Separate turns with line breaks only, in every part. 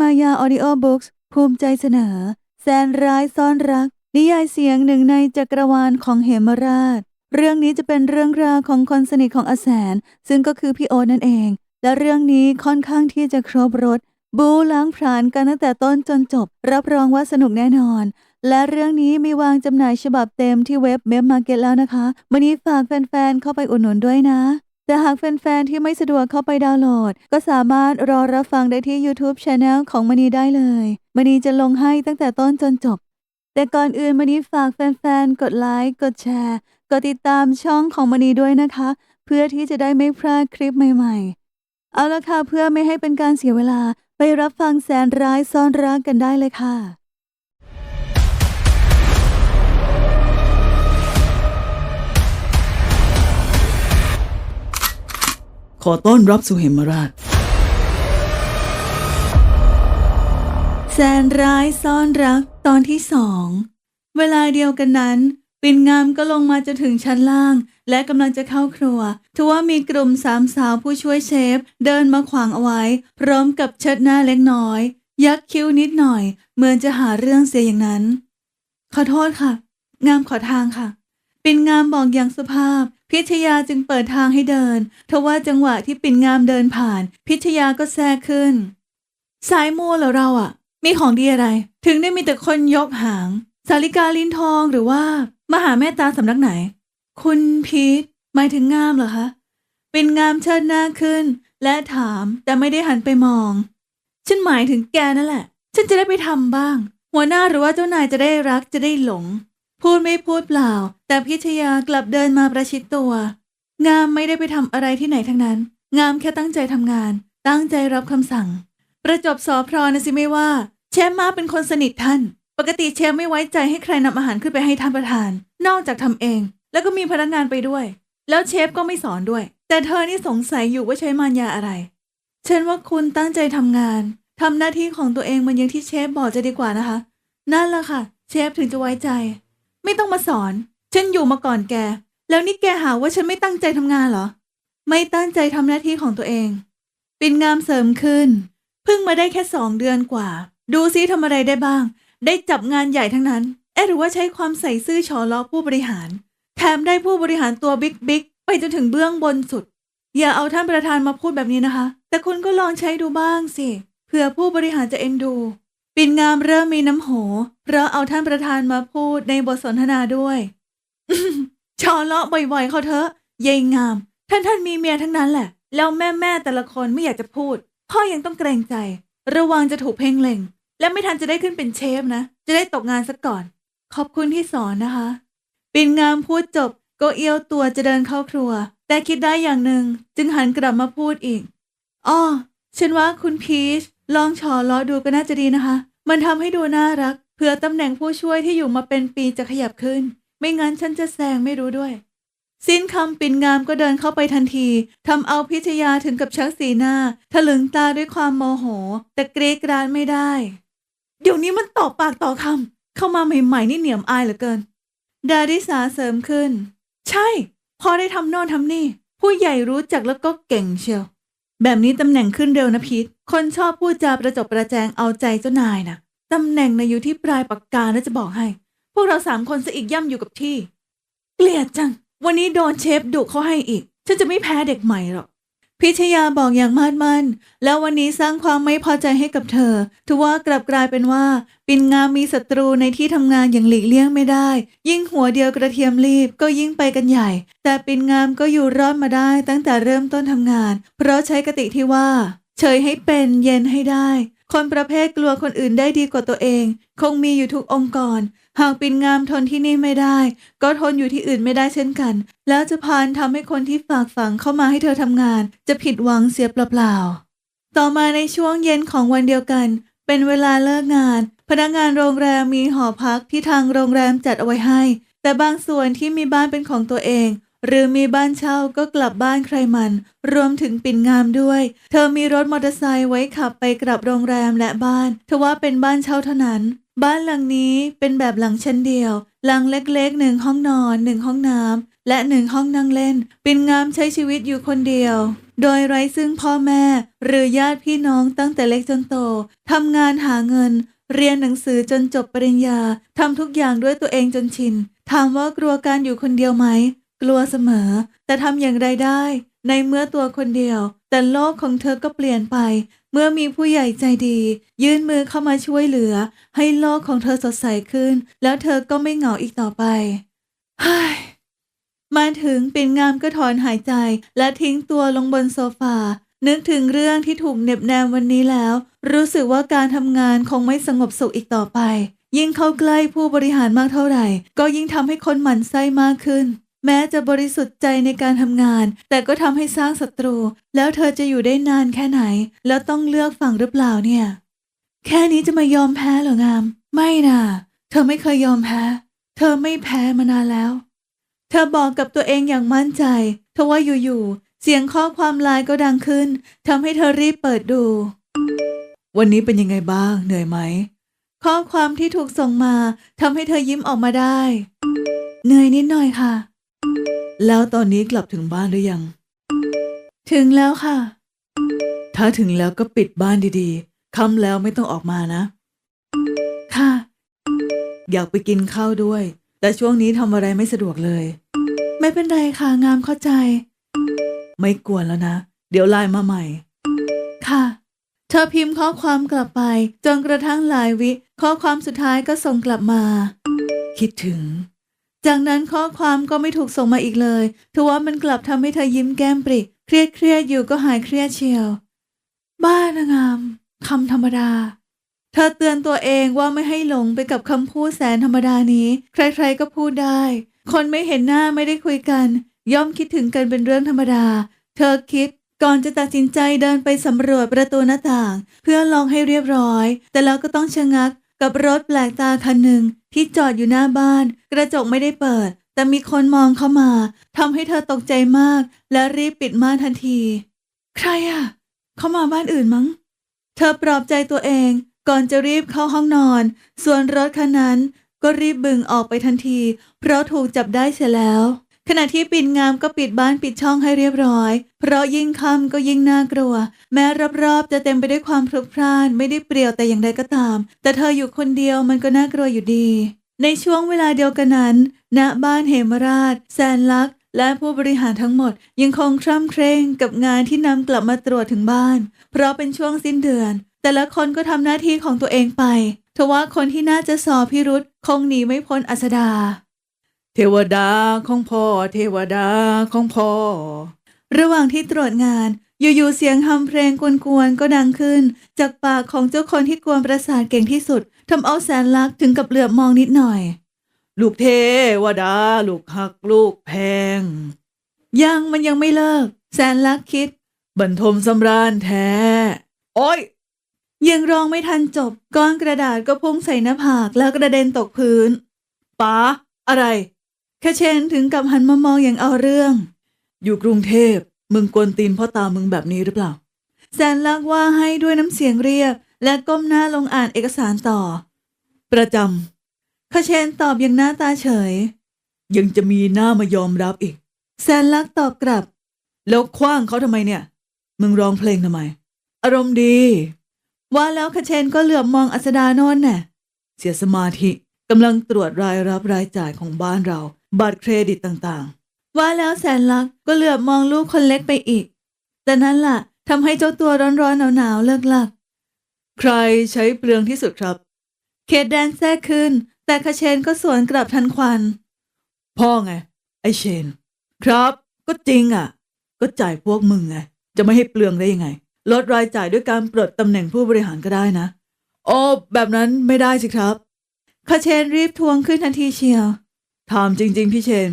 มายาออดิโอบุ๊กส์ภูมิใจเสนอ แสนร้ายซ่อนรัก นิยายเสียงหนึ่งในจักรวาลของเหมราช เรื่องนี้จะเป็นเรื่องราวของคนสนิทของอาแสน ซึ่งก็คือพี่โอนั่นเอง และเรื่องนี้ค่อนข้างที่จะครบรถ บูล้างผลาญกันตั้งแต่ต้นจนจบ รับรองว่าสนุกแน่นอน และเรื่องนี้มีวางจำหน่ายฉบับเต็มที่เว็บเมมมาร์เก็ตแล้วนะคะ วันนี้ฝากแฟนๆเข้าไปอุดหนุนด้วยนะ แต่หากแฟน ๆ ที่ไม่สะดวกเข้าไปดาวน์โหลด ก็สามารถรอรับฟังได้ที่ YouTube Channel ของมณีได้เลยมณีจะลงให้ตั้งแต่ต้นจนจบ แต่ก่อนอื่นมณีฝากแฟน ๆ กดไลค์ กดแชร์ กดติดตามช่องของมณีด้วยนะคะ เพื่อที่จะได้ไม่พลาดคลิปใหม่ ๆ เอาละค่ะเพื่อไม่ให้เป็นการเสียเวลาไปรับฟังแสนร้ายซ่อนรักกันได้เลยค่ะ
ขอต้อนรับสู่เหมราช
แสนร้ายซ่อนรักตอนที่สอง เวลาเดียวกันนั้น ปิ่นงามก็ลงมาจะถึงชั้นล่าง และกำลังจะเข้าครัวทว่ามีกลุ่มสามสาวผู้ช่วยเชฟ เดินมาขวางเอาไว้ พร้อมกับเชิดหน้าเล็กน้อย ยักคิ้วนิดหน่อย เหมือนจะหาเรื่องเสียอย่างนั้น ขอโทษค่ะ งามขอทางค่ะ ปิ่นงามบอกอย่างสุภาพ พิชยาจึงเปิดทางให้เดินทว่าจังหวะที่ปิ่นงามเดินผ่าน พิชยาก็แทรกขึ้น สายมัวเหรอเราอะมีของดีอะไร ถึงได้มีแต่คนยกหาง สาริกาลิ้นทองหรือว่า มหาแม่ตาสำนักไหน คุณพีทหมายถึงงามเหรอคะปิ่นงามเชิดหน้าขึ้น และถามแต่ไม่ได้หันไปมอง ฉันหมายถึงแกนั่นแหละ ฉันจะได้ไปทำบ้าง หัวหน้าหรือว่าเจ้านายจะได้รักจะได้หลง พูดไม่พูดเปล่า แต่พิชยากลับเดินมาประชิดตัว งามไม่ได้ไปทำอะไรที่ไหนทั้งนั้น งามแค่ตั้งใจทำงาน ตั้งใจรับคำสั่ง ประจบสอพรนะสิไม่ว่า เชฟมาเป็นคนสนิทท่าน ปกติเชฟไม่ไว้ใจให้ใครนำอาหารขึ้นไปให้ท่านประธาน นอกจากทำเอง แล้วก็มีพนักงานไปด้วย แล้วเชฟก็ไม่สอนด้วย แต่เธอนี่สงสัยอยู่ว่าใช้มารยาอะไรฉันว่าคุณตั้งใจทำงานทำหน้าที่ของตัวเองเหมันอยังที่เชฟบอกจะดีกว่านะคะ นั่นแหละค่ะ เชฟถึงจะไว้ใจ ไม่ต้องมาสอน ฉันอยู่มาก่อนแก แล้วนี่แกหาว่าฉันไม่ตั้งใจทำงานเหรอ ไม่ตั้งใจทำหน้าที่ของตัวเอง ปินงามเสริมขึ้น เพิ่งมาได้แค่สองเดือนกว่า ดูซิทำอะไรได้บ้าง ได้จับงานใหญ่ทั้งนั้น เอ๊หรือว่าใช้ความใส่ซื่อฉอล้อผู้บริหาร แถมได้ผู้บริหารตัวบิ๊กบิ๊กไปจนถึงเบื้องบนสุด อย่าเอาท่านประธานมาพูดแบบนี้นะคะ แต่คุณก็ลองใช้ดูบ้างสิ เผื่อผู้บริหารจะเอ็นดู ปิ่นงามเริ่มมีน้ำโหเพราะเอาท่านประธานมาพูดในบทสนทนาด้วยชอเลาะบ่อยๆเขาเถอะยายงาม ท่านท่านมีเมียทั้งนั้นแหละ แล้วแม่แม่ๆแต่ละคนไม่อยากจะพูด พ่อยังต้องเกรงใจ ระวังจะถูกเพ่งเล็ง และไม่ทันจะได้ขึ้นเป็นเชฟนะ จะได้ตกงานซะก่อน ขอบคุณที่สอนนะคะ ปิ่นงามพูดจบก็เอี้ยวตัวจะเดินเข้าครัว แต่คิดได้อย่างหนึ่งจึงหันกลับมาพูดอีก อ้อ ฉันว่าคุณพีช ลองชอล้อดูก็น่าจะดีนะคะ มันทำให้ดูน่ารัก เผื่อตำแหน่งผู้ช่วยที่อยู่มาเป็นปีจะขยับขึ้น ไม่งั้นฉันจะแซงไม่รู้ด้วย สิ้นคำปิ่นงามก็เดินเข้าไปทันทีทำเอาพิชยาถึงกับชักสีหน้าถลึงตาด้วยความโมโห แต่เกรกกรานไม่ได้ เดี๋ยวนี้มันต่อปากต่อคำเข้ามาใหม่ๆนี่เหนียมอายเหลือเกิน ดาริสาเสริมขึ้น ใช่ พอได้ทำโน่นทำนี่ ผู้ใหญ่รู้จักแล้วก็เก่งเชียว แบบนี้ตำแหน่งขึ้นเร็วนะพีทคนชอบพูดจาประจบประแจงเอาใจเจ้านายนะตำแหน่งนะอยู่ที่ปลายปากกานะจะบอกให้ พวกเราสามคนจะอีกย่ำอยู่กับที่ เกลียดจัง วันนี้โดนเชฟดุเขาให้อีก ฉันจะไม่แพ้เด็กใหม่หรอก พิชยาบอกอย่างมาดมั่น แล้ววันนี้สร้างความไม่พอใจให้กับเธอทว่ากลับกลายเป็นว่า ปินงามมีศัตรูในที่ทำงานอย่างหลีกเลี่ยงไม่ได้ ยิ่งหัวเดียวกระเทียมรีบก็ยิ่งไปกันใหญ่ แต่ปินงามก็อยู่รอดมาได้ตั้งแต่เริ่มต้นทำงาน เพราะใช้กติที่ว่า เฉยให้เป็นเย็นให้ได้ คนประเภทกลัวคนอื่นได้ดีกว่าตัวเอง คงมีอยู่ทุกองค์กร หากปินงามทนที่นี่ไม่ได้ ก็ทนอยู่ที่อื่นไม่ได้เช่นกัน แล้วจะพานทำให้คนที่ฝากฝังเข้ามาให้เธอทำงาน จะผิดหวังเสียเปล่าๆต่อมาในช่วงเย็นของวันเดียวกัน เป็นเวลาเลิกงาน พนักงานโรงแรมมีหอพักที่ทางโรงแรมจัดเอาไว้ให้ แต่บางส่วนที่มีบ้านเป็นของตัวเอง หรือมีบ้านเช่าก็กลับบ้านใครมัน รวมถึงปิ่นงามด้วย เธอมีรถมอเตอร์ไซค์ไว้ขับไปกลับโรงแรมและบ้านทว่าเป็นบ้านเช่าเท่านั้น บ้านหลังนี้เป็นแบบหลังชั้นเดียว หลังเล็กๆหนึ่งห้องนอนหนึ่งห้องน้ำและหนึ่งห้องนั่งเล่น ปินงามใช้ชีวิตอยู่คนเดียว โดยไร้ซึ่งพ่อแม่ หรือญาติพี่น้องตั้งแต่เล็กจนโตทำงานหาเงิน เรียนหนังสือจนจบปริญญาทำทุกอย่างด้วยตัวเองจนชินถามว่ากลัวการอยู่คนเดียวไหม กลัวเสมอ แต่ทำอย่างไรได้ ในเมื่อตัวคนเดียว แต่โลกของเธอก็เปลี่ยนไป เมื่อมีผู้ใหญ่ใจดี ยื่นมือเข้ามาช่วยเหลือ ให้โลกของเธอสดใสขึ้น แล้วเธอก็ไม่เหงาอีกต่อไปฮ้ยมาถึงปิ่นงามก็ถอนหายใจ และทิ้งตัวลงบนโซฟา นึกถึงเรื่องที่ถูกเน็บแนมวันนี้แล้ว รู้สึกว่าการทำงานคงไม่สงบสุขอีกต่อไป ยิ่งเข้าใกล้ผู้บริหารมากเท่าไหร่ ก็ยิ่งทำให้คนหมั่นไส้มากขึ้น แม้จะบริสุทธิ์ใจในการทำงาน แต่ก็ทำให้สร้างศัตรู แล้วเธอจะอยู่ได้นานแค่ไหน แล้วต้องเลือกฝั่งหรือเปล่าเนี่ย แค่นี้จะมายอมแพ้เหรองาม ไม่น่ะ เธอไม่เคยยอมแพ้ เธอไม่แพ้มานานแล้ว เธอบอกกับตัวเองอย่างมั่นใจทว่าอยู่ๆเสียงข้อความไลน์ก็ดังขึ้นทำให้เธอรีบเปิดดู
วันนี้เป็นยังไงบ้าง เหนื่อยไหม
ข้อความที่ถูกส่งมาทำให้เธอยิ้มออกมาได้ เหนื่อยนิดหน่อยค่ะ
แล้วตอนนี้กลับถึงบ้านหรือยัง
ถึงแล้วค่ะ
ถ้าถึงแล้วก็ปิดบ้านดีๆค่ำแล้วไม่ต้องออกมานะ
ค่ะ
อยากไปกินข้าวด้วย แต่ช่วงนี้ทำอะไรไม่สะดวกเลย
ไม่เป็นไรค่ะ งามเข้าใจ
ไม่กวนแล้วนะ เดี๋ยวไลน์มาใหม่
ค่ะ เธอพิมพ์ข้อความกลับไป จนกระทั่งหลายวิ ข้อความสุดท้ายก็ส่งกลับมา
คิดถึง
จากนั้นข้อความก็ไม่ถูกส่งมาอีกเลยทว่ามันกลับทำให้เธอยิ้มแก้มปริเครียดเครียดอยู่ก็หายเครียดเชียว บ้านางามคำธรรมดา เธอเตือนตัวเองว่าไม่ให้หลงไปกับคำพูดแสนธรรมดานี้ ใครๆก็พูดได้ คนไม่เห็นหน้าไม่ได้คุยกัน ย่อมคิดถึงกันเป็นเรื่องธรรมดา เธอคิดก่อนจะตัดสินใจเดินไปสำรวจประตูหน้าต่าง เพื่อลองให้เรียบร้อย แต่แล้วก็ต้องชะงัก กับรถแปลกตาคันหนึ่งที่จอดอยู่หน้าบ้าน กระจกไม่ได้เปิด แต่มีคนมองเข้ามาทำให้เธอตกใจมาก และรีบปิดม่านทันที ใครอะ เขามาบ้านอื่นมั้ง เธอปลอบใจตัวเองก่อนจะรีบเข้าห้องนอน ส่วนรถคันนั้นก็รีบบึงออกไปทันที เพราะถูกจับได้เสียแล้ว ขณะที่ปิ่นงามก็ปิดบ้านปิดช่องให้เรียบร้อย เพราะยิ่งค่ำก็ยิ่งน่ากลัว แม้รอบๆจะเต็มไปด้วยความพลุกพล่านไม่ได้เปรี่ยวแต่อย่างใดก็ตาม แต่เธออยู่คนเดียวมันก็น่ากลัวอยู่ดี ในช่วงเวลาเดียวกันนั้น ณบ้านเหมราชแสนลักษและผู้บริหารทั้งหมดยังคงคร่ำเคร่งกับงานที่นำกลับมาตรวจถึงบ้าน เพราะเป็นช่วงสิ้นเดือน แต่ละคนก็ทำหน้าที่ของตัวเองไปทว่าคนที่น่าจะสอบพิรุษคงหนีไม่พ้นอัสดา
เทวดาของพ่อ เทวดาของพ่อ
ระหว่างที่ตรวจงาน อยู่ๆเสียงฮัมเพลงกวนๆก็ดังขึ้น จากปากของเจ้าคนที่กวนประสาทเก่งที่สุดทำเอาแสนลักษ์ถึงกับเหลือบมองนิดหน่อย
ลูกเทวดา ลูกหักลูกแพง
ยังมันยังไม่เลิก แสนลักษ์คิด
บรรทมสำราญแท้ โอ้ย
ยังร้องไม่ทันจบ ก้อนกระดาษก็พุ่งใส่หน้าผากแล้วกระเด็นตกพื้น
ป๋าอะไร
คาเชนถึงกับหันมามองอย่างเอาเรื่อง
อยู่กรุงเทพมึงกวนตีนพ่อตามึงแบบนี้หรือเปล่า
แสนลักว่าให้ด้วยน้ำเสียงเรียบ และก้มหน้าลงอ่านเอกสารต่อ
ประจำ
คาเชนตอบอย่างหน้าตาเฉย
ยังจะมีหน้ามายอมรับอีก
แสนลักตอบกลับ
แล้วคว้างเขาทำไมเนี่ย มึงร้องเพลงทำไม อารมณ์ดี
ว่าแล้วคาเชนก็เหลือบมองอัสดาโนนน่ะ
เสียสมาธิกำลังตรวจรายรับรายจ่ายของบ้านเรา บัตรเครดิตต่างๆ
ว่าแล้วแสนลักก็เหลือบมองลูกคนเล็กไปอีก แต่นั้นล่ะทำให้เจ้าตัวร้อนๆหนาวๆเลิกลัก
ๆใครใช้เปลืองที่สุดครับ
เคดแดนแทรกขึ้น แต่คาเชนก็สวนกลับทันควัน
พ่อไง ไอเชน ครับ ก็จริงอะ ก็จ่ายพวกมึงไง จะไม่ให้เปลืองได้ยังไง ลดรายจ่ายด้วยการปลดตำแหน่งผู้บริหารก็ได้นะ โอ้แบบนั้นไม่ได้สิครับ
คาเชนรีบทวงขึ้นทันทีเชียว
ถามจริง ๆ พี่เชน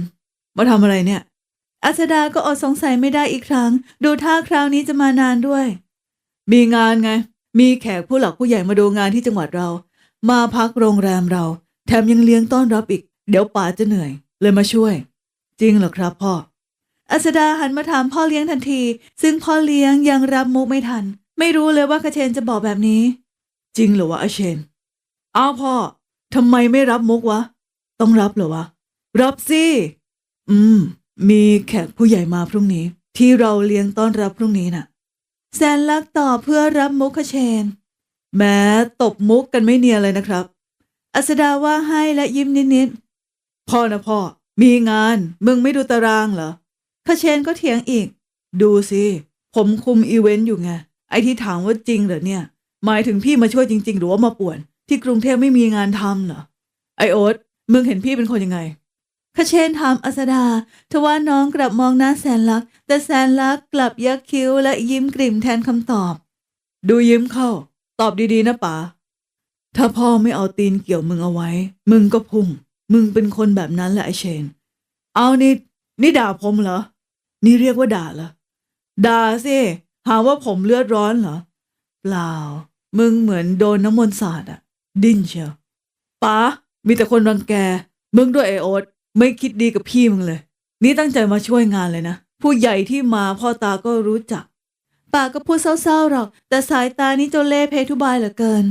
มาทำอะไรเนี่ย
อัสดาก็อดสงสัยไม่ได้อีกครั้ง ดูท่าคราวนี้จะมานานด้วย
มีงานไง มีแขกผู้หลักผู้ใหญ่มาดูงานที่จังหวัดเรา มาพักโรงแรมเรา แถมยังเลี้ยงต้อนรับอีก เดี๋ยวป๋าจะเหนื่อย เลยมาช่วย จริงเหรอครับพ่อ
อัสดาหันมาถามพ่อเลี้ยงทันที ซึ่งพ่อเลี้ยงยังรับมุกไม่ทัน ไม่รู้เลยว่าคาเชนจะบอกแบบนี้
จริงเหรอวะไอเชน อ้าวพ่อทำไมไม่รับมุกวะ ต้องรับเหรอวะ รับสิอืม มีแขกผู้ใหญ่มาพรุ่งนี้ ที่เราเลี้ยงต้อนรับพรุ่งนี้น่ะ
แซนลักตอบเพื่อรับมุกเชน
แม้ตบมุกกันไม่เนียนเลยนะครับ
อัสดาว่าให้และยิ้มนิดๆ
พ่อนะพ่อ มีงานมึงไม่ดูตารางเหรอ
ๆคเชนก็เถียงอีก
ดูสิผมคุมอีเวนต์อยู่ไงไอที่ถามว่าจริงเหรอเนี่ย หมายถึงพี่มาช่วยจริง ๆ หรือว่ามาป่วน ที่กรุงเทพไม่มีงานทำเหรอไอโอ๊ตมึงเห็นพี่เป็นคนยังไง
คเชนถามอัสดา ทว่าน้องกลับมองหน้าแสนลัก แต่แสนลักกลับยักคิ้วและยิ้มกริ่มแทนคำตอบ
ดูยิ้มเข้า ตอบดีๆนะป๋า ถ้าพ่อไม่เอาตีนเกี่ยวมึงเอาไว้ มึงก็พุ่ง มึงเป็นคนแบบนั้นแหละไอเชน เอานี่นี่ด่าผมเหรอ นี่เรียกว่าด่าเหรอ ด่าสิ หาว่าผมเลือดร้อนเหรอ เปล่า มึงเหมือนโดนน้ำมนต์สาดอะดิ้นเชียวป๋ามีแต่คนรังแก มึงด้วยไอโอ๊ต ไม่คิดดีกับพี่มึงเลย นี่ตั้งใจมาช่วยงานเลยนะ ผู้ใหญ่ที่มาพ่อตาก็รู้จัก
ปากก็พูดเศร้าๆหรอก แต่สายตานี่เจ้าเล่เพทุบายเหลือเกิน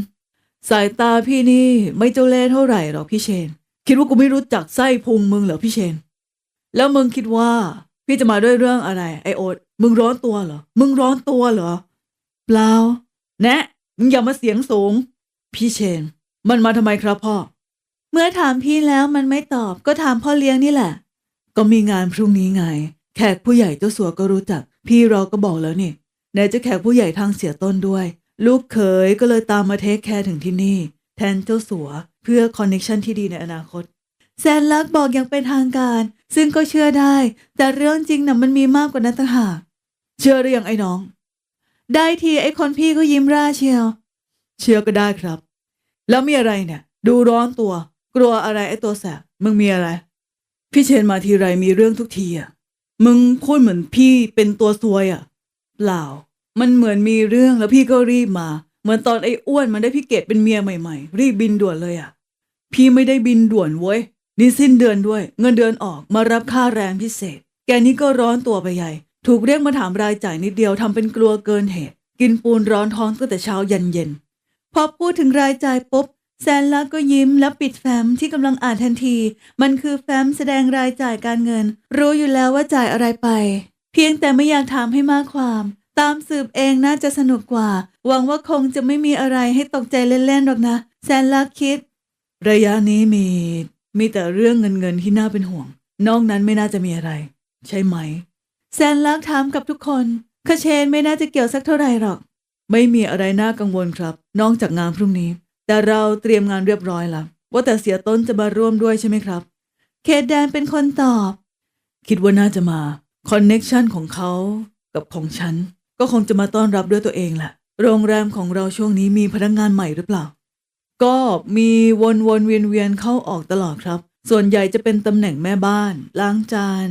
สายตาพี่นี่ไม่เจ้าเล่เท่าไหร่หรอกพี่เชน คิดว่ากูไม่รู้จักไส้พุงมึงเหรอพี่เชน แล้วมึงคิดว่า พี่จะมาด้วยเรื่องอะไรไอโอ๊ตมึงร้อนตัวเหรอ มึงร้อนตัวเหรอ เปล่า แนะ มึงอย่ามาเสียงสูง พี่เชน มันมาทำไมครับพ่อ
เมื่อถามพี่แล้วมันไม่ตอบก็ถามพ่อเลี้ยงนี่แหละ
ก็มีงานพรุ่งนี้ไง แขกผู้ใหญ่เจ้าสัวก็รู้จัก พี่เราก็บอกแล้วนี่ไหนจะแขกผู้ใหญ่ทางเสียต้นด้วย ลูกเขยก็เลยตามมาเทคแคร์ถึงที่นี่ แทนเจ้าสัว เพื่อคอนเน็ชันที่ดีในอนาคต
แซนลักบอกอย่างเป็นทางการ ซึ่งก็เชื่อได้ แต่เรื่องจริงน่ะมันมีมากกว่านั้นต่างหาก
เชื่อหรือยังไอ้น้อง
ได้ทีไอ้คนพี่ก็ยิ้มร่าเชียว
เชื่อก็ได้ครับ แล้วมีอะไรเนี่ย ดูร้อนตัว กลัวอะไรไอ้ตัวแสบมึงมีอะไร พี่เชนมาทีไรมีเรื่องทุกทีอะมึงพูดเหมือนพี่เป็นตัวซวยอะเปล่า มันเหมือนมีเรื่องแล้วพี่ก็รีบมา เหมือนตอนไอ้อ้วนมันได้พี่เกดเป็นเมียใหม่ๆ รีบบินด่วนเลยอะ พี่ไม่ได้บินด่วนเว้ยนี่สิ้นเดือนด้วย เงินเดือนออกมารับค่าแรงพิเศษ แกนี่ก็ร้อนตัวไปใหญ่ ถูกเรียกมาถามรายจ่ายนิดเดียวทำเป็นกลัวเกินเหตุ กินปูนร้อนท้องตั้งแต่เช้ายันเย็น
พอพูดถึงรายจ่ายปุ๊บ แซนลักก็ยิ้มแล้วปิดแฟ้มที่กำลังอ่านทันที มันคือแฟ้มแสดงรายจ่ายการเงิน รู้อยู่แล้วว่าจ่ายอะไรไป เพียงแต่ไม่อยากถามให้มากความ ตามสืบเองน่าจะสนุกกว่า หวังว่าคงจะไม่มีอะไรให้ตกใจเล่นๆหรอกนะ แซนลักคิด
ระยะนี้มี มีแต่เรื่องเงินเงินๆที่น่าเป็นห่วง นอกนั้นไม่น่าจะมีอะไร ใช่ไหม
แซนลักถามกับทุกคนคาเชนไม่น่าจะเกี่ยวสักเท่าไหร่หรอก
ไม่มีอะไรน่ากังวลครับ นอกจากงานพรุ่งนี้ แต่เราเตรียมงานเรียบร้อยแล้วว่าแต่เสียต้นจะมาร่วมด้วยใช่ไหมครับ
เคทแดนเป็นคนตอบ
คิดว่าน่าจะมาคอนเน็กชันของเขากับของฉัน ก็คงจะมาต้อนรับด้วยตัวเองแหละ โรงแรมของเราช่วงนี้มีพนักงานใหม่หรือเปล่า ก็มีวนวนๆเวียนเวียนๆเข้าออกตลอดครับ ส่วนใหญ่จะเป็นตำแหน่งแม่บ้าน ล้างจาน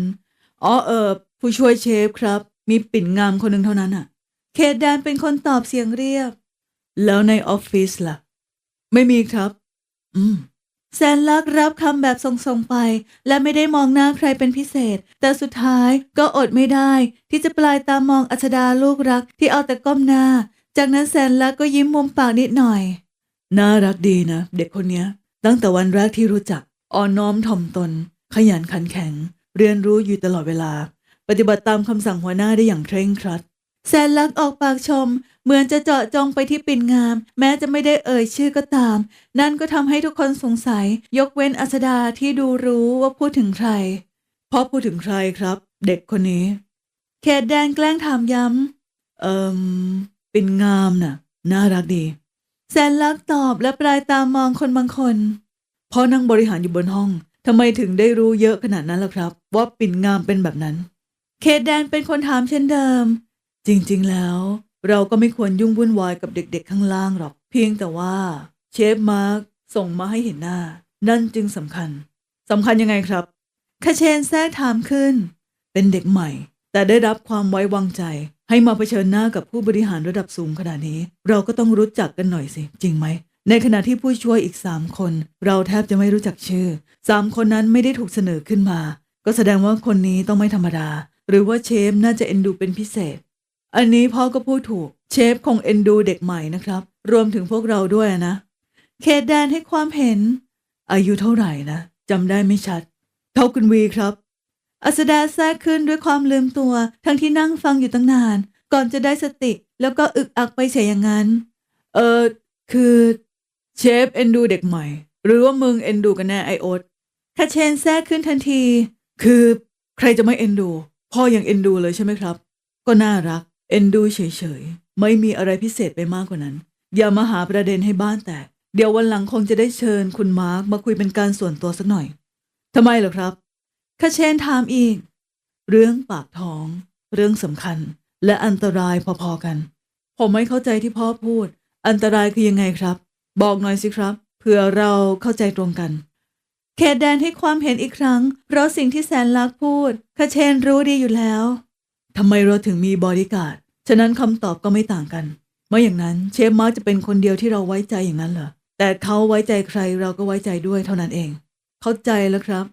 อ๋อเออผู้ช่วยเชฟครับ มีปิ่นงามคนหนึ่งเท่านั้นอะ
เคทแดนเป็นคนตอบเสียงเรียบ
แล้วในออฟฟิศล่ะ ไม่มีครับ อืม
แซนลักษ์รับคำแบบส่งๆไป และไม่ได้มองหน้าใครเป็นพิเศษ แต่สุดท้ายก็อดไม่ได้ ที่จะปลายตามองอัชดาลูกรักที่เอาแต่ก้มหน้า จากนั้นแซนลักษ์ก็ยิ้มมุมปากนิดหน่อย
น่ารักดีนะ เด็กคนเนี้ยตั้งแต่วันแรกที่รู้จักอ่อนน้อมถ่อมตน ขยันขันแข็ง เรียนรู้อยู่ตลอดเวลา ปฏิบัติตามคำสั่งหัวหน้าได้อย่างเคร่งครัด
แซนลักษณ์ออกปากชม เหมือนจะเจาะจงไปที่ปิ่นงาม แม้จะไม่ได้เอ่ยชื่อก็ตาม นั่นก็ทำให้ทุกคนสงสัย ยกเว้นอัสดาที่ดูรู้ว่าพูดถึงใคร
พ่อพูดถึงใครครับ เด็กคนนี้
เคทแดนแกล้งถามย้
เอิมเป็นงามน่ะ น่ารักดีำ
แซนลักษณ์ตอบและปลายตามองคนบางคน
พ่อนั่งบริหารอยู่บนห้องทำไมถึงได้รู้เยอะขนาดนั้นล่ะครับ ว่าปิ่นงามเป็นแบบนั้น
เคทแดนเป็นคนถามเช่นเดิม
จริงๆ แล้ว เราก็ไม่ควรยุ่งวุ่นวายกับเด็กๆ ข้างล่างหรอก เพียงแต่ว่า เชฟมาร์กส่งมาให้เห็นหน้า นั่นจึงสำคัญสำคัญยังไงครับ
คาเชนแทรกถามขึ้น
เป็นเด็กใหม่ แต่ได้รับความไว้วางใจ ให้มาเผชิญหน้ากับผู้บริหารระดับสูงขนาดนี้ เราก็ต้องรู้จักกันหน่อยสิ จริงไหม ในขณะที่ผู้ช่วยอีกสามคน เราแทบจะไม่รู้จักชื่อสามคนนั้นไม่ได้ถูกเสนอขึ้นมา ก็แสดงว่าคนนี้ต้องไม่ธรรมดา หรือว่าเชฟน่าจะเอ็นดูเป็นพิเศษ อันนี้พ่อก็พูดถูก เชฟคงเอ็นดูเด็กใหม่นะครับ รวมถึงพวกเราด้วยนะ
เคทแดนให้ความเห็น
อายุเท่าไหร่นะจำได้ไม่ชัด เท่าคุณวีครับ
อัสดาแทรกขึ้นด้วยความลืมตัว ทั้งที่นั่งฟังอยู่ตั้งนาน ก่อนจะได้สติ แล้วก็อึกอักไปเสียอย่างนั้น
เออคือเชฟเอ็นดูเด็กใหม่ หรือว่ามึงเอ็นดูกันแน่ไอโอ๊ต
คาเชนแทรกขึ้นทันที
คือใครจะไม่เอ็นดู พ่อยังเอ็นดูเลยใช่ไหมครับ ก็น่ารัก เอ็นดูเฉยๆ ไม่มีอะไรพิเศษไปมากกว่านั้น อย่ามาหาประเด็นให้บ้านแตก เดี๋ยววันหลังคงจะได้เชิญคุณมาร์คมาคุยเป็นการส่วนตัวสักหน่อยทำไมเหรอครับ
คาเชนถามอีก
เรื่องปากท้อง เรื่องสำคัญ และอันตรายพอๆกัน ผมไม่เข้าใจที่พ่อพูด อันตรายคือยังไงครับ บอกหน่อยสิครับเผื่อเราเข้าใจตรงกัน
เขตแดนให้ความเห็นอีกครั้ง เพราะสิ่งที่แสนลักพูดคาเชนรู้ดีอยู่แล้ว
ทำไมเราถึงมีบอดี้การ์ด ฉะนั้นคำตอบก็ไม่ต่างกัน เมื่ออย่างนั้นเชฟมาร์กจะเป็นคนเดียวที่เราไว้ใจอย่างนั้นเหรอ แต่เขาไว้ใจใครเราก็ไว้ใจด้วยเท่านั้นเอง เข้าใจแล้วครับ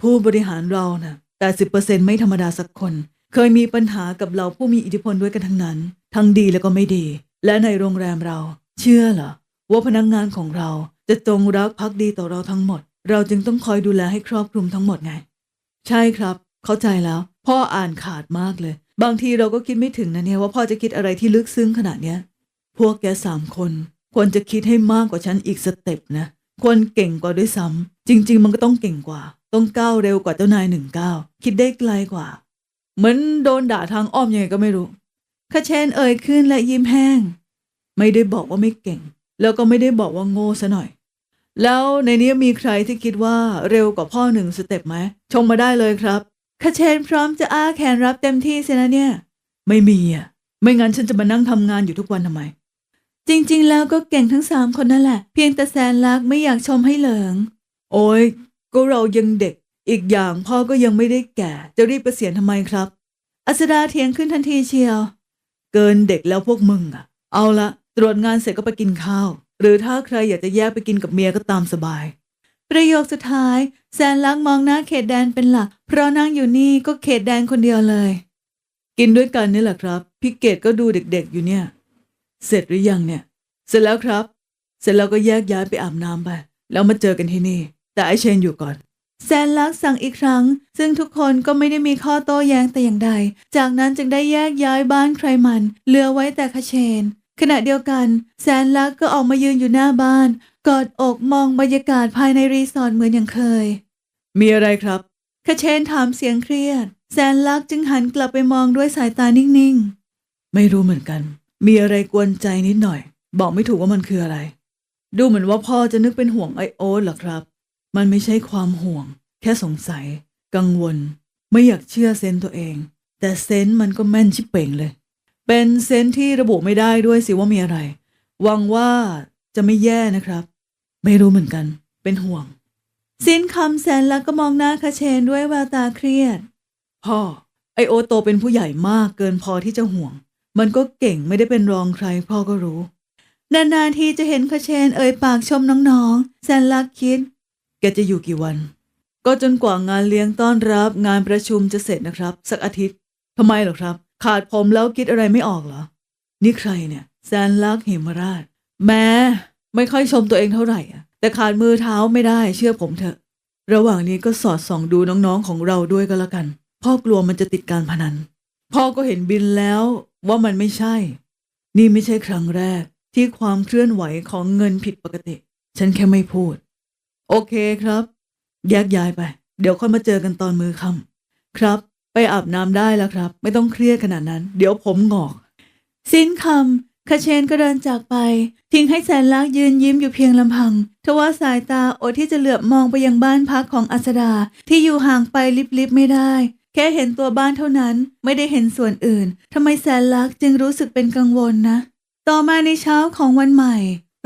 ผู้บริหารเรานะ่ะ80%ไม่ธรรมดาสักคน เคยมีปัญหากับเราผู้มีอิทธิพลด้วยกันทั้งนั้น ทั้งดีแล้วก็ไม่ดี และในโรงแรมเรา เชื่อเหรอว่าพนักงงานของเราจะจงรักภักดีต่อเราทั้งหมด เราจึงต้องคอยดูแลให้ครอบคลุมทั้งหมดไง ใช่ครับ เข้าใจแล้ว พ่ออ่านขาดมากเลย บางทีเราก็คิดไม่ถึงนะเนี่ยว่าพ่อจะคิดอะไรที่ลึกซึ้งขนาดเนี้ย พวกแกสามคน ควรจะคิดให้มากกว่าฉันอีกสเต็ปนะควรเก่งกว่าด้วยซ้ำจริง ๆ มันก็ต้องเก่งกว่า ต้องก้าวเร็วกว่าเจ้านายหนึ่งก้าวคิดได้ไกลกว่า เหมือนโดนด่าทางอ้อมยังไงก็ไม่รู้
คาเชนเอ่ยขึ้นและยิ้มแห้ง
ไม่ได้บอกว่าไม่เก่ง แล้วก็ไม่ได้บอกว่าโง่ซะหน่อย แล้วในนี้มีใครที่คิดว่าเร็วกว่าพ่อหนึ่งสเต็ปไหมชมมาได้เลยครับ
คาเชนพร้อมจะอ้าแขนรับเต็มที่เสียนะเนี่ย
ไม่มีอะ ไม่งั้นฉันจะมานั่งทำงานอยู่ทุกวันทำไม
จริง ๆ แล้วก็เก่งทั้งสามคนนั่นแหละ เพียงแต่แสนลักไม่อยากชมให้เหลิง
โอ้ยก็เรายังเด็ก อีกอย่างพ่อก็ยังไม่ได้แก่ จะรีบเกษียณทำไมครับ
อัสดาเถียงขึ้นทันทีเชียว
เกินเด็กแล้วพวกมึงอะ เอาละตรวจงานเสร็จก็ไปกินข้าว หรือถ้าใครอยากจะแยกไปกินกับเมียก็ตามสบาย
ประโยคสุดท้าย แสนลักษณ์มองหน้าเขตแดนเป็นหลัก เพราะนั่งอยู่นี่ก็เขตแดนคนเดียวเลย
กินด้วยกันนี่แหละครับ พี่เกดก็ดูเด็กๆอยู่เนี่ย เสร็จหรือยังเนี่ย เสร็จแล้วครับ เสร็จแล้วก็แยกย้ายไปอาบน้ำไป แล้วมาเจอกันที่นี่ แต่ไอเชนอยู่ก่อน
แสนลักษณ์สั่งอีกครั้ง ซึ่งทุกคนก็ไม่ได้มีข้อโต้แย้งแต่อย่างใด จากนั้นจึงได้แยกย้ายบ้านใครมันเหลือไว้แต่คาเชน ขณะเดียวกันแสนลักษณ์ก็ออกมายืนอยู่หน้าบ้าน กอดอกมองบรรยากาศภายในรีสอร์ทเหมือนอย่างเคย
มีอะไรครับ
คาเชนถามเสียงเครียดแสนลักษณ์จึงหันกลับไปมองด้วยสายตานิ่ง
ไม่รู้เหมือนกัน มีอะไรกวนใจนิดหน่อย บอกไม่ถูกว่ามันคืออะไร ดูเหมือนว่าพ่อจะนึกเป็นห่วงไอโอ๊ตเหรอครับ มันไม่ใช่ความห่วง แค่สงสัย กังวล ไม่อยากเชื่อเซนส์ตัวเอง แต่เซนส์มันก็แม่นชิบเป่งเลย เป็นเซนส์ที่ระบุไม่ได้ด้วยสิว่ามีอะไรหวังว่าจะไม่แย่นะครับ ไม่รู้เหมือนกัน เป็นห่วง
สิ้นคำแสนลักก็มองหน้าคาเชนด้วยแววตาเครียด
พ่อ ไอโอโตเป็นผู้ใหญ่มากเกินพอที่จะห่วง มันก็เก่งไม่ได้เป็นรองใครพ่อก็รู้
นานๆทีจะเห็นคาเชนเอ่ยปากชมน้องๆ แสนลักคิด
แกจะอยู่กี่วัน ก็จนกว่างานเลี้ยงต้อนรับ งานประชุมจะเสร็จนะครับ สักอาทิตย์ทำไมหรอครับ ขาดผมแล้วคิดอะไรไม่ออกเหรอ นี่ใครเนี่ย แซนลักเหมราช แม้ ไม่ค่อยชมตัวเองเท่าไหร่อะแต่ขาดมือเท้าไม่ได้เชื่อผมเถอะ ระหว่างนี้ก็สอดส่องดูน้องๆของเราด้วยก็แล้วกัน พ่อกลัวมันจะติดการพนัน พ่อก็เห็นบินแล้วว่ามันไม่ใช่ นี่ไม่ใช่ครั้งแรกที่ความเคลื่อนไหวของเงินผิดปกติ ฉันแค่ไม่พูด โอเคครับ แยกย้ายไป เดี๋ยวค่อยมาเจอกันตอนมือค่ำครับ ไปอาบน้ำได้แล้วครับ ไม่ต้องเครียดขนาดนั้น เดี๋ยวผมหงอก
สิ้นคำ คาเชนก็เดินจากไป ทิ้งให้แสนลักษณ์ยืนยิ้มอยู่เพียงลำพัง ทว่าสายตาอดที่จะเหลือบมองไปยังบ้านพักของอัสดา ที่อยู่ห่างไปลิบๆไม่ได้ แค่เห็นตัวบ้านเท่านั้นไม่ได้เห็นส่วนอื่นทำไมแสนลักษณ์จึงรู้สึกเป็นกังวลนะ ต่อมาในเช้าของวันใหม่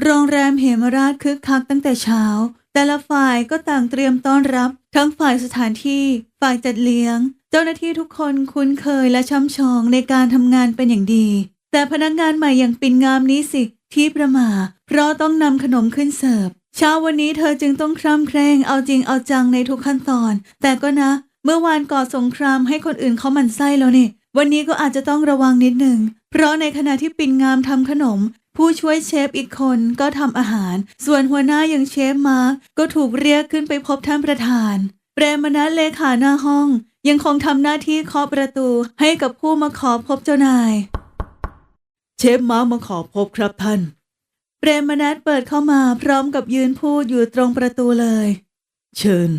โรงแรมเหมราชคึกคักตั้งแต่เช้า แต่ละฝ่ายก็ต่างเตรียมต้อนรับ ทั้งฝ่ายสถานที่ ฝ่ายจัดเลี้ยง เจ้าหน้าที่ทุกคนคุ้นเคยและช่ำชองในการทำงานเป็นอย่างดี แต่พนักงานใหม่อย่างปินงามนี้สิที่ประมาเพราะต้องนำขนมขึ้นเสิร์ฟเช้าวันนี้เธอจึงต้องคร่ำเคร่งเอาจริงเอาจังในทุกขั้นตอน แต่ก็นะ เมื่อวานก่อสงครามให้คนอื่นเขาหมันไส้แล้วนี่ วันนี้ก็อาจจะต้องระวังนิดหนึ่ง เพราะในขณะที่ปินงามทำขนม ผู้ช่วยเชฟอีกคนก็ทำอาหาร ส่วนหัวหน้าอย่างเชฟมาร์กก็ถูกเรียกขึ้นไปพบท่านประธานเปรมนัทเลขาหน้าห้อง ยังคงทำหน้าที่เคาะประตูให้กับผู้มาขอพบเจ้านาย
ฟมามาขอพบครับท่าน
เปรมนัทเปิดเข้ามาพร้อมกับยืนพูดอยู่ตรงประตูเลย
เชิญ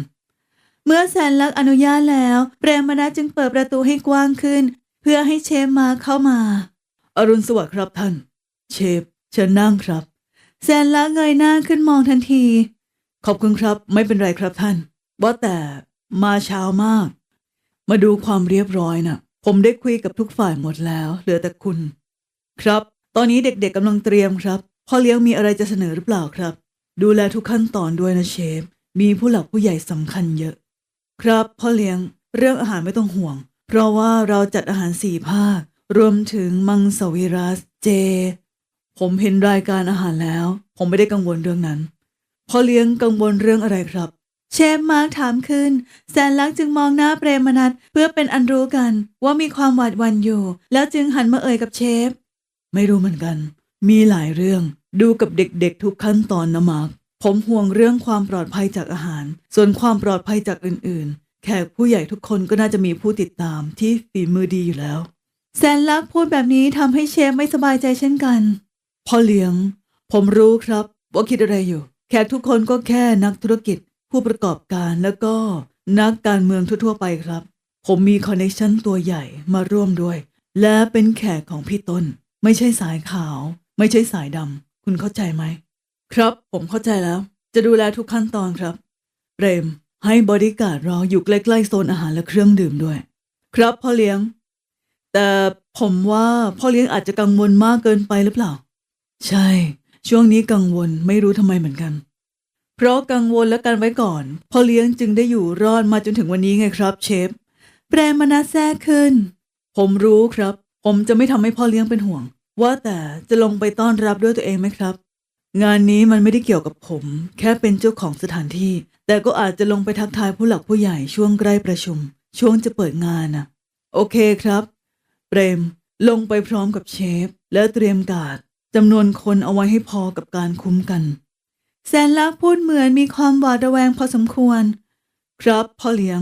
เมื่อแสนลักอนุญาตแล้ว เปรมนัทจึงเปิดประตูให้กว้างขึ้น เพื่อให้เชฟมาเข้ามา
อรุณสวัสดิ์ครับท่าน เชฟเชิญนั่งครับ
แสนลักเงยหน้าขึ้นมองทันที
ขอบคุณครับไม่เป็นไรครับท่านว่าแต่มาเช้ามาก มาดูความเรียบร้อยนะ่ะ ผมได้คุยกับทุกฝ่ายหมดแล้ว เหลือแต่คุณ ครับ ตอนนี้เด็กๆกำลังเตรียมครับ พ่อเลี้ยงมีอะไรจะเสนอหรือเปล่าครับ ดูแลทุกขั้นตอนด้วยนะเชฟ มีผู้หลักผู้ใหญ่สำคัญเยอะ ครับ พ่อเลี้ยง เรื่องอาหารไม่ต้องห่วง เพราะว่าเราจัดอาหารสี่ภาค รวมถึงมังสวิรัสเจ ผมเห็นรายการอาหารแล้ว ผมไม่ได้กังวลเรื่องนั้น พ่อเลี้ยงกังวลเรื่องอะไรครับ
เชฟมาร์กถามขึ้น แสนลักษณ์จึงมองหน้าเปรมนัทเพื่อเป็นอันรู้กันว่ามีความหวาดหวั่นอยู่ แล้วจึงหันมาเอ่ยกับเชฟ
ไม่รู้เหมือนกัน มีหลายเรื่อง ดูกับเด็กๆ ทุกขั้นตอนนะมาร์คผมห่วงเรื่องความปลอดภัยจากอาหาร ส่วนความปลอดภัยจากอื่นๆ แขกผู้ใหญ่ทุกคนก็น่าจะมีผู้ติดตามที่ฝีมือดีอยู่แล้ว
แสนลักพูดแบบนี้ทำให้เชฟไม่สบายใจเช่นกัน
พ่อเลี้ยง ผมรู้ครับ ว่าคิดอะไรอยู่ แขกทุกคนก็แค่นักธุรกิจ ผู้ประกอบการแล้วก็นักการเมืองทั่วๆไปครับ ผมมีคอนเนคชั่นตัวใหญ่มาร่วมด้วย และเป็นแขกของพี่ต้น ไม่ใช่สายขาว ไม่ใช่สายดำคุณเข้าใจไหม ครับ ผมเข้าใจแล้ว จะดูแลทุกขั้นตอนครับเปรม ให้บริการรออยู่ใกล้ๆโซนอาหารและเครื่องดื่มด้วย ครับพ่อเลี้ยง แต่ผมว่าพ่อเลี้ยงอาจจะกังวลมากเกินไปหรือเปล่า ใช่ ช่วงนี้กังวลไม่รู้ทำไมเหมือนกัน เพราะกังวลและกันไว้ก่อนพ่อเลี้ยงจึงได้อยู่รอดมาจนถึงวันนี้ไงครับ เชฟ
เปรมนัทแทรกขึ้น
ผมรู้ครับ ผมจะไม่ทำให้พ่อเลี้ยงเป็นห่วง ว่าแต่จะลงไปต้อนรับด้วยตัวเองไหมครับ งานนี้มันไม่ได้เกี่ยวกับผม แค่เป็นเจ้าของสถานที่ แต่ก็อาจจะลงไปทักทายผู้หลักผู้ใหญ่ช่วงใกล้ประชุม ช่วงจะเปิดงานนะโอเคครับ เปรม ลงไปพร้อมกับเชฟ และเตรียมการดจำนวนคนเอาไว้ให้พอกับการคุ้มกัน
แสนลักพูดเหมือนมีความหวาดระแวงพอสมควร
ครับพ่อเลี้ยง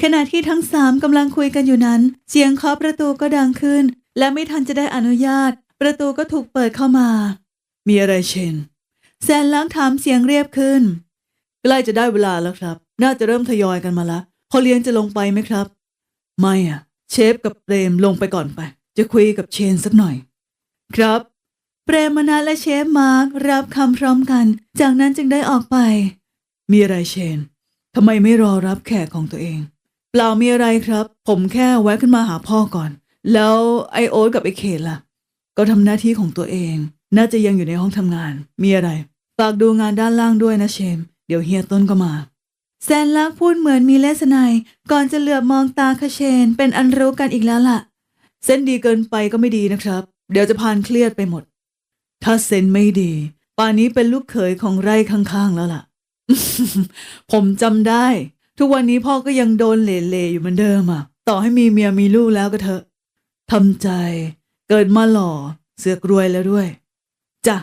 ขณะที่ทั้งสามกำลังคุยกันอยู่นั้น เสียงเคาะประตูก็ดังขึ้น และไม่ทันจะได้อนุญาต ประตูก็ถูกเปิดเข้ามา
มีอะไรเชน
แสนลักษณ์ถามเสียงเรียบขึ้น
ใกล้จะได้เวลาแล้วครับ น่าจะเริ่มทยอยกันมาละพ่อเลี้ยงจะลงไปไหมครับ ไม่อะเชฟกับเปรมลงไปก่อนไป จะคุยกับเชนสักหน่อย ครับ
เปรมนัทและเชฟมาร์กรับคำพร้อมกัน จากนั้นจึงได้ออกไป
มีอะไรเชนทำไมไม่รอรับแขกของตัวเอง เปล่ามีอะไรครับ ผมแค่แวะขึ้นมาหาพ่อก่อน แล้วไอโอ๊ตกับไอเคนล่ะ ก็ทำหน้าที่ของตัวเอง น่าจะยังอยู่ในห้องทำงาน มีอะไร ฝากดูงานด้านล่างด้วยนะเชนเดี๋ยวเฮียต้นก็มา
แซนลักพูดเหมือนมีเลสไนยก่อนจะเหลือบมองตาคาเชน เป็นอันรู้กันอีกแล้วล่ะ
เส้นดีเกินไปก็ไม่ดีนะครับ เดี๋ยวจะพานเครียดไปหมด ถ้าเส้นไม่ดี ป่านนี้เป็นลูกเขยของไร่ข้างๆแล้วล่ะ ผมจำได้ ทุกวันนี้พ่อก็ยังโดนเหล่ๆอยู่เหมือนเดิมอะ ต่อให้มีเมียมีลูกแล้วก็เถอะทำใจ เกิดมาหล่อ เสือกรวยแล้วด้วยจ้ะ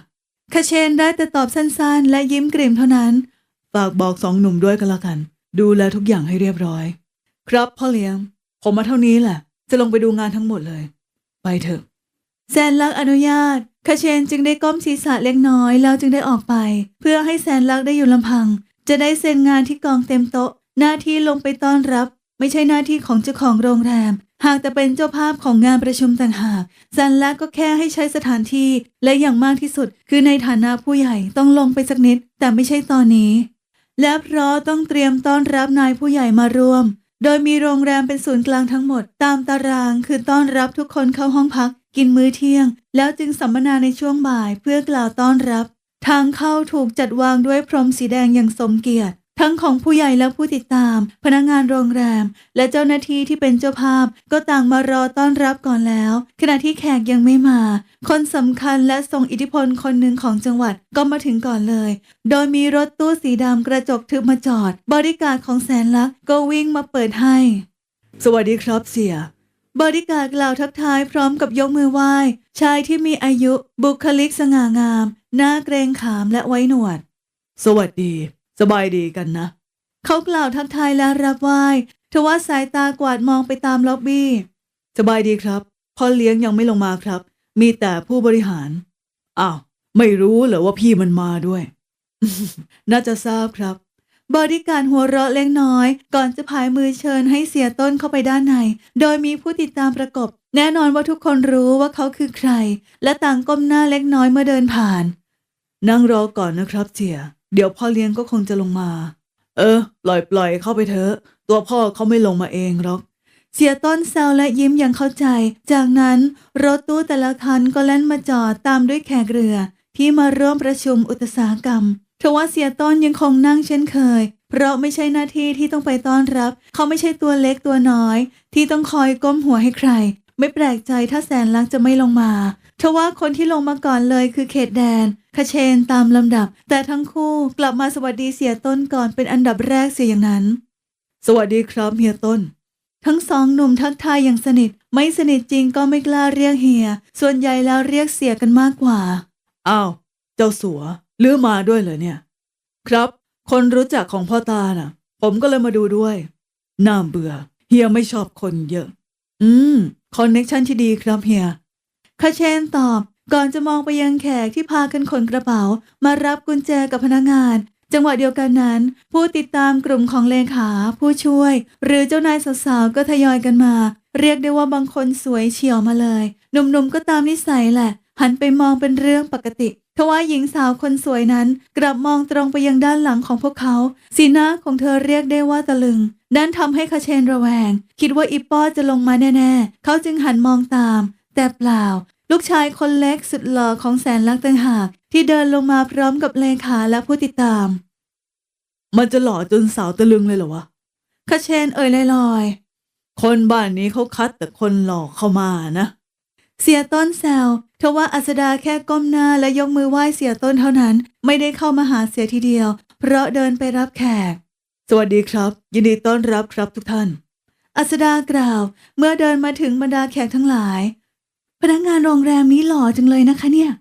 คาเชนได้แต่ตอบสั้นๆ และยิ้มกริ่มเท่านั้น
ฝากบอกสองหนุ่มด้วยกันละกัน ดูแลทุกอย่างให้เรียบร้อย ครับพ่อเลี้ยง ผมมาเท่านี้แหละ จะลงไปดูงานทั้งหมดเลย ไปเถอะ
แซนลักอนุญาตคาเชนจึงได้ก้มศีรษะเล็กน้อยแล้วจึงได้ออกไป เพื่อให้แซนลักได้อยู่ลำพัง จะได้เซ็นงานที่กองเต็มโต๊ะ หน้าที่ลงไปต้อนรับ ไม่ใช่หน้าที่ของเจ้าของโรงแรม หากแต่เป็นเจ้าภาพของงานประชุมต่างหากแซนลักษณ์ก็แค่ให้ใช้สถานที่และอย่างมากที่สุด คือในฐานะผู้ใหญ่ต้องลงไปสักนิด แต่ไม่ใช่ตอนนี้ และเพราะต้องเตรียมต้อนรับนายผู้ใหญ่มาร่วม โดยมีโรงแรมเป็นศูนย์กลางทั้งหมด ตามตารางคือต้อนรับทุกคนเข้าห้องพัก กินมื้อเที่ยง แล้วจึงสัมมนาในช่วงบ่ายเพื่อกล่าวต้อนรับ ทางเข้าถูกจัดวางด้วยพรมสีแดงอย่างสมเกียรติ ทั้งของผู้ใหญ่และผู้ติดตาม พนักงานโรงแรม และเจ้าหน้าที่ที่เป็นเจ้าภาพ ก็ต่างมารอต้อนรับก่อนแล้ว ขณะที่แขกยังไม่มา คนสำคัญและทรงอิทธิพลคนหนึ่งของจังหวัดก็มาถึงก่อนเลย โดยมีรถตู้สีดำกระจกทึบมาจอด บริการดของแสนลักษณ์ก็วิ่งมาเปิดให้
สวัสดีครับเสีย
บริการดกล่าวทักทายพร้อมกับยกมือไหว้ ชายที่มีอายุบุคลิกสง่างาม หน้าเกรงขามและไว้หนวด
สวัสดี สบายดีกันนะ
เขากล่าวทักทายและรับไหว้ทว่าสายตากวาดมองไปตามล็อบบี้
สบายดีครับ พ่อเลี้ยงยังไม่ลงมาครับ มีแต่ผู้บริหาร อ้าว ไม่รู้เหรอว่าพี่มันมาด้วย น่าจะทราบครับ
บอดี้การหัวเราะเล็กน้อย ก่อนจะพายมือเชิญให้เสียต้นเข้าไปด้านใน โดยมีผู้ติดตามประกบ แน่นอนว่าทุกคนรู้ว่าเขาคือใคร และต่างก้มหน้าเล็กน้อยเมื่อเดินผ่าน
นั่งรอก่อนนะครับเสีย เดี๋ยวพ่อเลี้ยงก็คงจะลงมา เออ ปล่อยปล่อยเข้าไปเถอะ ตัวพ่อเขาไม่ลงมาเองหรอก
เสียต้นแซวและยิ้มอย่างเข้าใจ จากนั้นรถตู้แต่ละคันก็แล่นมาจอดตามด้วยแขกเรือ ที่มาร่วมประชุมอุตสาหกรรมทว่าเสียต้นยังคงนั่งเช่นเคย เพราะไม่ใช่หน้าที่ที่ต้องไปต้อนรับ เขาไม่ใช่ตัวเล็กตัวน้อย ที่ต้องคอยก้มหัวให้ใคร ไม่แปลกใจถ้าแสนลักษ์จะไม่ลงมา ทว่าคนที่ลงมาก่อนเลยคือเขตแดนคาเชนตามลำดับ แต่ทั้งคู่กลับมาสวัสดีเสียต้นก่อนเป็นอันดับแรกเสียอย่างนั้น
สวัสดีครับเฮียต้น
ทั้งสองหนุ่มทักทายอย่างสนิท ไม่สนิทจริงก็ไม่กล้าเรียกเฮีย ส่วนใหญ่แล้วเรียกเสียกันมากกว่า
อ้าวเจ้าสัวลือมาด้วยเหรอเนี่ย ครับ คนรู้จักของพ่อตาน่ะ ผมก็เลยมาดูด้วยน่าเบื่อ เฮียไม่ชอบคนเยอะ อืมคอนเน็กชันที่ดีครับเฮีย
คาเชนตอบ ก่อนจะมองไปยังแขกที่พากันขนกระเป๋า มารับกุญแจกับพนักงาน จังหวะเดียวกันนั้น ผู้ติดตามกลุ่มของเลขา ผู้ช่วย หรือเจ้านายสาวๆก็ทยอยกันมา เรียกได้ว่าบางคนสวยเฉียวมาเลย หนุ่มๆก็ตามนิสัยแหละ หันไปมองเป็นเรื่องปกติทว่าหญิงสาวคนสวยนั้นกลับมองตรงไปยังด้านหลังของพวกเขา สีหน้าของเธอเรียกได้ว่าตะลึงนั่นทำให้คาเชนระแวง คิดว่าอีป้อจะลงมาแน่ ๆ เขาจึงหันมองตาม แต่เปล่า ลูกชายคนเล็กสุดหล่อของแสนลักษณ์ต่างหากที่เดินลงมาพร้อมกับเลขาและผู้ติดตาม
มันจะหล่อจนสาวตะลึงเลยเหรอวะ
คาเชนเอ่ยลอยๆ
คนบ้านนี้เขาคัดแต่คนหล่อเข้ามานะ
เสียต้นแซวทว่าอัสดาแค่ก้มหน้าและยกมือไหว้เสียต้นเท่านั้น ไม่ได้เข้ามาหาเสียทีเดียว เพราะเดินไปรับแขก
สวัสดีครับ ยินดีต้อนรับครับทุกท่าน
อัสดากล่าว เมื่อเดินมาถึงบรรดาแขกทั้งหลาย พนักงานโรงแรมนี้หล่อจังเลยนะคะเนี่ย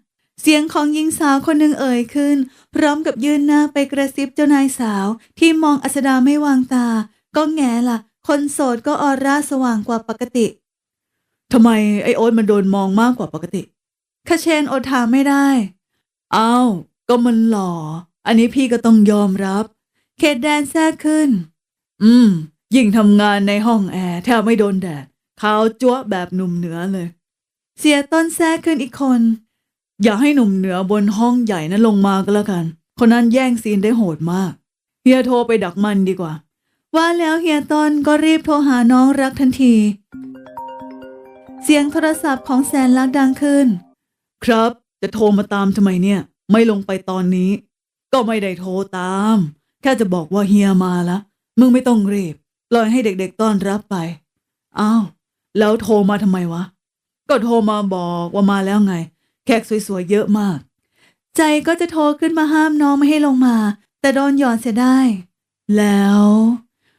เสียงของหญิงสาวคนหนึ่งเอ่ยขึ้น พร้อมกับยื่นหน้าไปกระซิบเจ้านายสาว ที่มองอัสดาไม่วางตา ก็แง่ละคนโสดก็ออร่าสว่างกว่าปกติ
ทำไมไอโอ๊ตมันโดนมองมากกว่าปกติ
คาเชนอดถามไม่ได้
อ้าวก็มันหล่อ อันนี้พี่ก็ต้องยอมรับ
เขตแดนแทรกขึ้น
อืม ยิ่งทำงานในห้องแอร์แทบไม่โดนแดดขาวจั๊วะแบบหนุ่มเหนือเลย
เสียต้นแทรกขึ้นอีกคน
อย่าให้หนุ่มเหนือบนห้องใหญ่นั้นลงมาก็แล้วกัน คนนั้นแย่งซีนได้โหดมาก เฮียโทรไปดักมันดีกว่า
ว่าแล้วเฮียต้นก็รีบโทรหาน้องรักทันที เสียงโทรศัพท์ของแสนลักดังขึ้น
ครับ จะโทรมาตามทำไมเนี่ย ไม่ลงไปตอนนี้ ก็ไม่ได้โทรตาม แค่จะบอกว่าเฮียมาละ มึงไม่ต้องรีบ ปล่อยให้เด็กๆต้อนรับไป อ้าว แล้วโทรมาทำไมวะ ก็โทรมาบอกว่ามาแล้วไง แขกสวยๆเยอะมาก
ใจก็จะโทรขึ้นมาห้ามน้องไม่ให้ลงมา แต่โดนหยอดเสียได้
แล้ว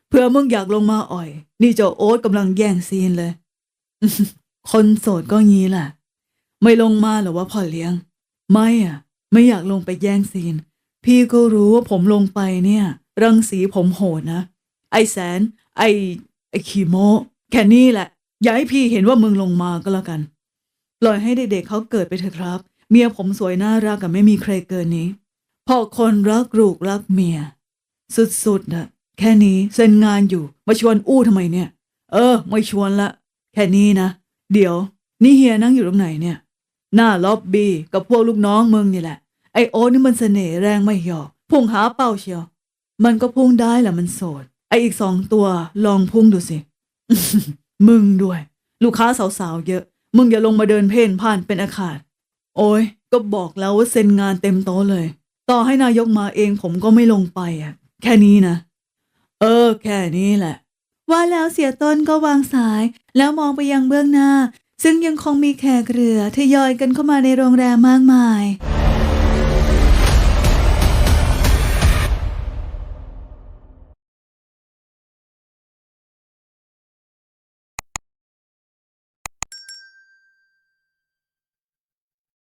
เพื่อมึงอยากลงมาอ่อย นี่เจ้าโอ๊ตกำลังแย่งซีนเลย คนโสดก็งี้แหละ ไม่ลงมาหรอว่าพ่อเลี้ยง ไม่อะ ไม่อยากลงไปแย่งซีน พี่ก็รู้ว่าผมลงไปเนี่ย รังสีผมโหดนะ ไอแสน ไอไอขีโมแค่นี้แหละ อย่าให้พี่เห็นว่ามึงลงมาก็แล้วกัน ปล่อยให้เด็กๆเขาเกิดไปเถอะครับ เมียผมสวยน่ารักกับไม่มีใครเกินนี้พ่อคนรักลูกรักเมีย สุดๆนะแค่นี้เซ็นงานอยู่ มาชวนอู้ทำไมเนี่ย เออ ไม่ชวนละ แค่นี้นะ เดี๋ยว นี่เฮียนั่งอยู่ตรงไหนเนี่ย หน้าล็อบบี้กับพวกลูกน้องมึงนี่แหละ ไอโอนี่มันเสน่ห์แรงไม่หยอกพุ่งหาเป้าเชียว มันก็พุ่งได้แหละมันโสด ไออีกสองตัวลองพุ่งดูสิ มึงด้วย ลูกค้าสาวๆเยอะ มึงอย่าลงมาเดินเพ่นพ่านเป็นอาขาด โอ้ย ก็บอกแล้วว่าเซ็นงานเต็มโต๊ะเลย ต่อให้นายกมาเองผมก็ไม่ลงไปอะ แค่นี้นะ เออ แค่นี้แหละ
ว่าแล้วเสียต้นก็วางสาย แล้วมองไปยังเบื้องหน้า ซึ่งยังคงมีแขกเรือทยอยกันเข้ามาในโรงแรมมากมาย